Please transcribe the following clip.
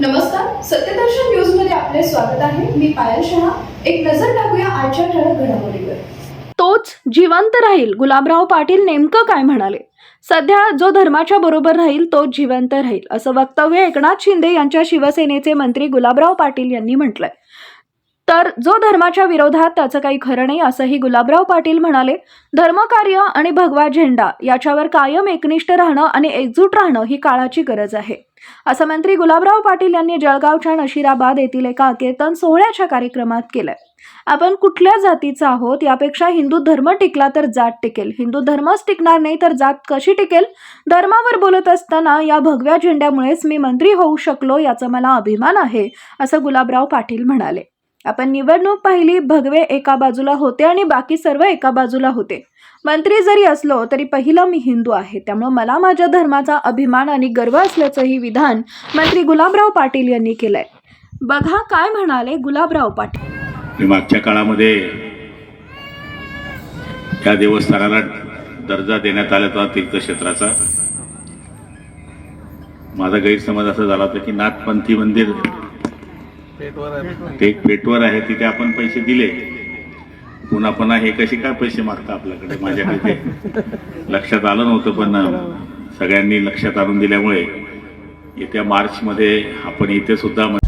नमस्कार सत्यदर्शन न्यूजमध्ये आपले स्वागत आहे. मी पायल शहा. एक नजर टाकूया आजच्या ठळक घडामोडीवर. तोच जिवंत राहील. गुलाबराव पाटील नेमकं काय म्हणाले? सध्या जो धर्माच्या बरोबर राहील तोच जिवंत राहील असं वक्तव्य एकनाथ शिंदे यांच्या शिवसेनेचे मंत्री गुलाबराव पाटील यांनी म्हटलंय. तर जो धर्माच्या विरोधात त्याचं काही खरं नाही असंही गुलाबराव पाटील म्हणाले. धर्मकार्य आणि भगवा झेंडा याच्यावर कायम एकनिष्ठ राहणं आणि एकजूट राहणं ही काळाची गरज आहे. असं मंत्री गुलाबराव पाटील यांनी जळगावच्या नशिराबाद येथील एका कीर्तन सोहळ्याच्या कार्यक्रमात केलंय. आपण कुठल्या जातीचा आहोत यापेक्षा हिंदू धर्म टिकला तर जात टिकेल. हिंदू धर्मच टिकणार नाही तर जात कशी टिकेल? धर्मावर बोलत असताना या भगव्या झेंड्यामुळेच मी मंत्री होऊ शकलो याचा मला अभिमान आहे असं गुलाबराव पाटील म्हणाले. आपण निवडणूक पाहिली भगवे एका बाजूला होते आणि बाकी सर्व एका बाजूला होते. मंत्री जरी असलो तरी पहिलं मी हिंदू आहे. त्यामुळं मला माझ्या धर्माचा अभिमान आणि गर्व असल्याचंही विधान मंत्री गुलाबराव पाटील यांनी केलंय. बघा काय म्हणाले गुलाबराव पाटील. मागच्या काळामध्ये त्या देवस्थानाला दर्जा देण्यात आला होता तीर्थक्षेत्राचा. माझा गैरसमज असा झाला होता की नाथपंथी मंदिर ते एक पेटवर आहे तिथे आपण पैसे दिले. पुन्हा पुन्हा हे कसे काय पैसे मागता आपल्याकडे? माझ्याकडे ते लक्षात आलं नव्हतं पण सगळ्यांनी लक्षात आणून दिल्यामुळे येत्या मार्चमध्ये आपण इथे सुद्धा म्हणजे